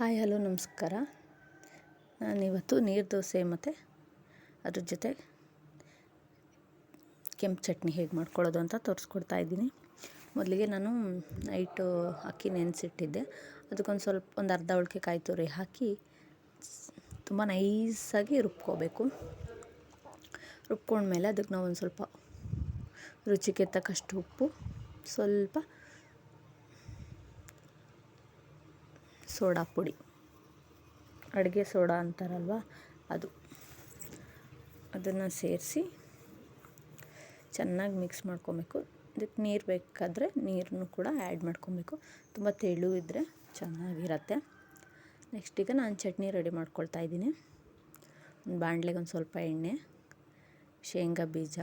Hi, hello, ನಮಸ್ಕಾರ. ನಾನಿವತ್ತು ನೀರು ದೋಸೆ ಮತ್ತು ಅದ್ರ ಜೊತೆ ಕೆಂಪು ಚಟ್ನಿ ಹೇಗೆ ಮಾಡ್ಕೊಳ್ಳೋದು ಅಂತ ತೋರಿಸ್ಕೊಡ್ತಾ ಇದ್ದೀನಿ. ಮೊದಲಿಗೆ ನಾನು ನೈಟು ಅಕ್ಕಿ ನೆನೆಸಿಟ್ಟಿದ್ದೆ. ಅದಕ್ಕೊಂದು ಸ್ವಲ್ಪ ಒಂದು ಅರ್ಧ ಉಳಿಕೆ ಕಾಯಿ ತುರಿ ಹಾಕಿ ತುಂಬ ನೈಸಾಗಿ ರುಬ್ಕೋಬೇಕು. ರುಬ್ಕೊಂಡ್ಮೇಲೆ ಅದಕ್ಕೆ ನಾವು ಒಂದು ಸ್ವಲ್ಪ ರುಚಿಗೆ ತಕ್ಕಷ್ಟು ಉಪ್ಪು, ಸ್ವಲ್ಪ ಸೋಡಾ ಪುಡಿ. ಅಡುಗೆ ಸೋಡಾ ಅಂತಾರಲ್ವ ಅದು. ಅದನ್ನು ಸೇರಿಸಿ ಚೆನ್ನಾಗಿ ಮಿಕ್ಸ್ ಮಾಡ್ಕೊಬೇಕು. ಇದಕ್ಕೆ ನೀರು ಬೇಕಾದರೆ ನೀರನ್ನು ಕೂಡ ಆ್ಯಡ್ ಮಾಡ್ಕೊಬೇಕು. ತುಂಬ ತೆಳು ಇದ್ದರೆ ಚೆನ್ನಾಗಿರತ್ತೆ. ನೆಕ್ಸ್ಟ್ ಈಗ ನಾನು ಚಟ್ನಿ ರೆಡಿ ಮಾಡ್ಕೊಳ್ತಾ ಇದ್ದೀನಿ. ಒಂದು ಬಾಣಲೆಗೆ ಒಂದು ಸ್ವಲ್ಪ ಎಣ್ಣೆ, ಶೇಂಗಾ ಬೀಜ,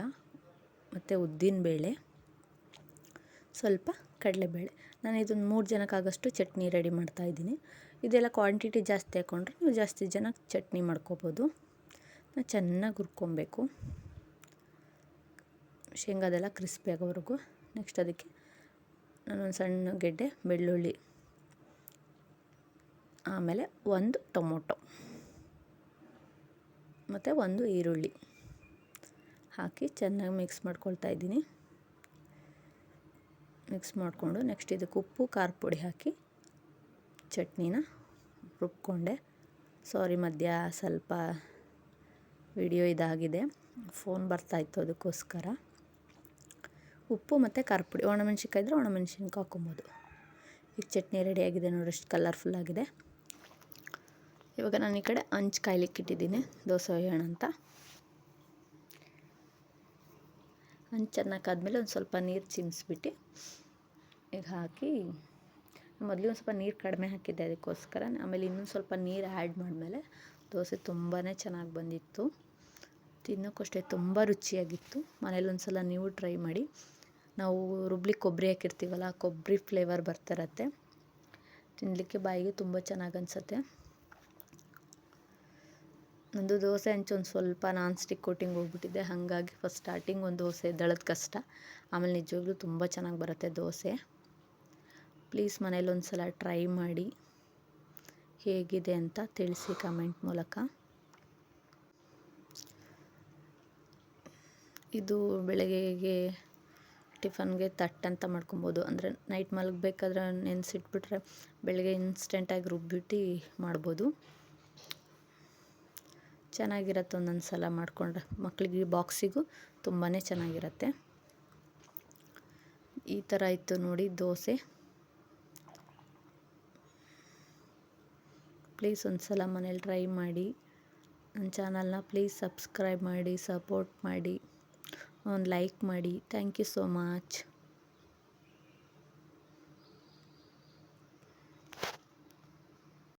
ಮತ್ತು ಉದ್ದಿನಬೇಳೆ. ಸ್ವಲ್ಪ ಕಡಲೆಬೇಳೆ. ನಾನು ಇದೊಂದು ಮೂರು ಜನಕ್ಕಾಗಷ್ಟು ಚಟ್ನಿ ರೆಡಿ ಮಾಡ್ತಾಯಿದ್ದೀನಿ ಇದೆಲ್ಲ ಕ್ವಾಂಟಿಟಿ ಜಾಸ್ತಿ ಹಾಕ್ಕೊಂಡ್ರೆ ನೀವು ಜಾಸ್ತಿ ಜನ ಚಟ್ನಿ ಮಾಡ್ಕೋಬೋದು. ಚೆನ್ನಾಗಿ ಹುರ್ಕೊಬೇಕು. ಶೇಂಗಾದೆಲ್ಲ ಕ್ರಿಸ್ಪಿ ಆಗೋವರೆಗೂ. ನೆಕ್ಸ್ಟ್ ಅದಕ್ಕೆ ನಾನೊಂದು ಸಣ್ಣ ಗೆಡ್ಡೆ, ಬೆಳ್ಳುಳ್ಳಿ, ಆಮೇಲೆ ಒಂದು ಟೊಮೊಟೊ ಮತ್ತು ಒಂದು ಈರುಳ್ಳಿ ಹಾಕಿ ಚೆನ್ನಾಗಿ ಮಿಕ್ಸ್ ಮಾಡ್ಕೊಳ್ತಾ ಇದ್ದೀನಿ. ಮಿಕ್ಸ್ ಮಾಡಿಕೊಂಡು ನೆಕ್ಸ್ಟ್ ಇದಕ್ಕೆ ಉಪ್ಪು, ಖಾರ ಪುಡಿ ಹಾಕಿ ಚಟ್ನಿನ ರುಬ್ಕೊಂಡೆ. ಸಾರಿ ಮಧ್ಯ ಸ್ವಲ್ಪ ವಿಡಿಯೋ ಇದಾಗಿದೆ. ಫೋನ್ ಬರ್ತಾಯಿತ್ತು ಅದಕ್ಕೋಸ್ಕರ. ಉಪ್ಪು ಮತ್ತು ಖಾರ ಪುಡಿ. ಒಣಮೆಣ್ಸಿನ್ಕಾಯಿ ಇದ್ದರೆ ಒಣಮೆಣ್ಸಿನ್ಕಾಯಿ ಹಾಕೊಬೋದು ಈಗ ಚಟ್ನಿ ರೆಡಿಯಾಗಿದೆ ನೋಡಿ ಎಷ್ಟು ಕಲರ್ಫುಲ್ಲಾಗಿದೆ ಇವಾಗ ನಾನು ಈ ಕಡೆ ಹಂಚು ಕಾಯ್ಲಿಕ್ಕೆ ಇಟ್ಟಿದ್ದೀನಿ, ದೋಸೆ ಒಯ್ಯೋಣ ಅಂತ. ಹಂಚು ಆದಮೇಲೆ ಒಂದು ಸ್ವಲ್ಪ ನೀರು ಚಿಮ್ಸ್ಬಿಟ್ಟು ಹಾಕಿ ಮೊದಲು ಒಂದು ಸ್ವಲ್ಪ ನೀರು ಕಡಿಮೆ ಹಾಕಿದ್ದೆ ಅದಕ್ಕೋಸ್ಕರ. ಆಮೇಲೆ ಇನ್ನೊಂದು ಸ್ವಲ್ಪ ನೀರು ಆ್ಯಡ್ ಮಾಡಿದ್ಮೇಲೆ ದೋಸೆ ತುಂಬಾ ಚೆನ್ನಾಗಿ ಬಂದಿತ್ತು. ತಿನ್ನೋಕ್ಕಷ್ಟೇ ತುಂಬ ರುಚಿಯಾಗಿತ್ತು. ಮನೇಲಿ ಒಂದು ಸಲ ನೀವು ಟ್ರೈ ಮಾಡಿ. ನಾವು ರುಬ್ಲಿ ಕೊಬ್ಬರಿ ಹಾಕಿರ್ತೀವಲ್ಲ ಕೊಬ್ಬರಿ ಫ್ಲೇವರ್ ಬರ್ತಿರತ್ತೆ. ತಿನ್ನಲಿಕ್ಕೆ ಬಾಯಿಗೆ ತುಂಬ ಚೆನ್ನಾಗಿ ಅನಿಸುತ್ತೆ. ಒಂದು ದೋಸೆ ಹಂಚು ಒಂದು ಸ್ವಲ್ಪ ನಾನ್ ಸ್ಟಿಕ್ ಕೋಟಿಂಗ್ ಹೋಗ್ಬಿಟ್ಟಿದೆ. ಹಾಗಾಗಿ ಫಸ್ಟ್ ಸ್ಟಾರ್ಟಿಂಗ್ ಒಂದು ದೋಸೆ, ದಳದ ಕಷ್ಟ. ಆಮೇಲೆ ನಿಜವಾಗ್ಲೂ ತುಂಬ ಚೆನ್ನಾಗಿ ಬರುತ್ತೆ ದೋಸೆ. ಪ್ಲೀಸ್ ಮನೇಲಿ ಒಂದು ಸಲ ಟ್ರೈ ಮಾಡಿ. ಹೇಗಿದೆ ಅಂತ ತಿಳಿಸಿ ಕಮೆಂಟ್ ಮೂಲಕ. ಇದು ಬೆಳಗ್ಗೆಗೆ ಟಿಫನ್ಗೆ ತಟ್ಟ ಅಂತ ಮಾಡ್ಕೊಬೋದು. ಅಂದರೆ ನೈಟ್ ಮಲಗಬೇಕಾದ್ರೆ ನೆನೆಸಿಟ್ಬಿಟ್ರೆ ಬೆಳಗ್ಗೆ ಇನ್ಸ್ಟೆಂಟಾಗಿ ರುಬ್ಬಿಟ್ಟು ಮಾಡ್ಬೋದು. ಚೆನ್ನಾಗಿರತ್ತೆ ಒಂದೊಂದು ಸಲ ಮಾಡಿಕೊಂಡ್ರೆ. ಮಕ್ಕಳಿಗೆ ಬಾಕ್ಸಿಗೂ ತುಂಬಾ ಚೆನ್ನಾಗಿರತ್ತೆ. ಈ ಥರ ಇತ್ತು ನೋಡಿ ದೋಸೆ. ಪ್ಲೀಸ್ ಒಂದು ಸಲ ಮನೇಲಿ ಟ್ರೈ ಮಾಡಿ. ನನ್ನ ಚಾನಲ್ನ ಪ್ಲೀಸ್ ಸಬ್ಸ್ಕ್ರೈಬ್ ಮಾಡಿ, ಸಪೋರ್ಟ್ ಮಾಡಿ, ಒಂದು ಲೈಕ್ ಮಾಡಿ. Thank you so much.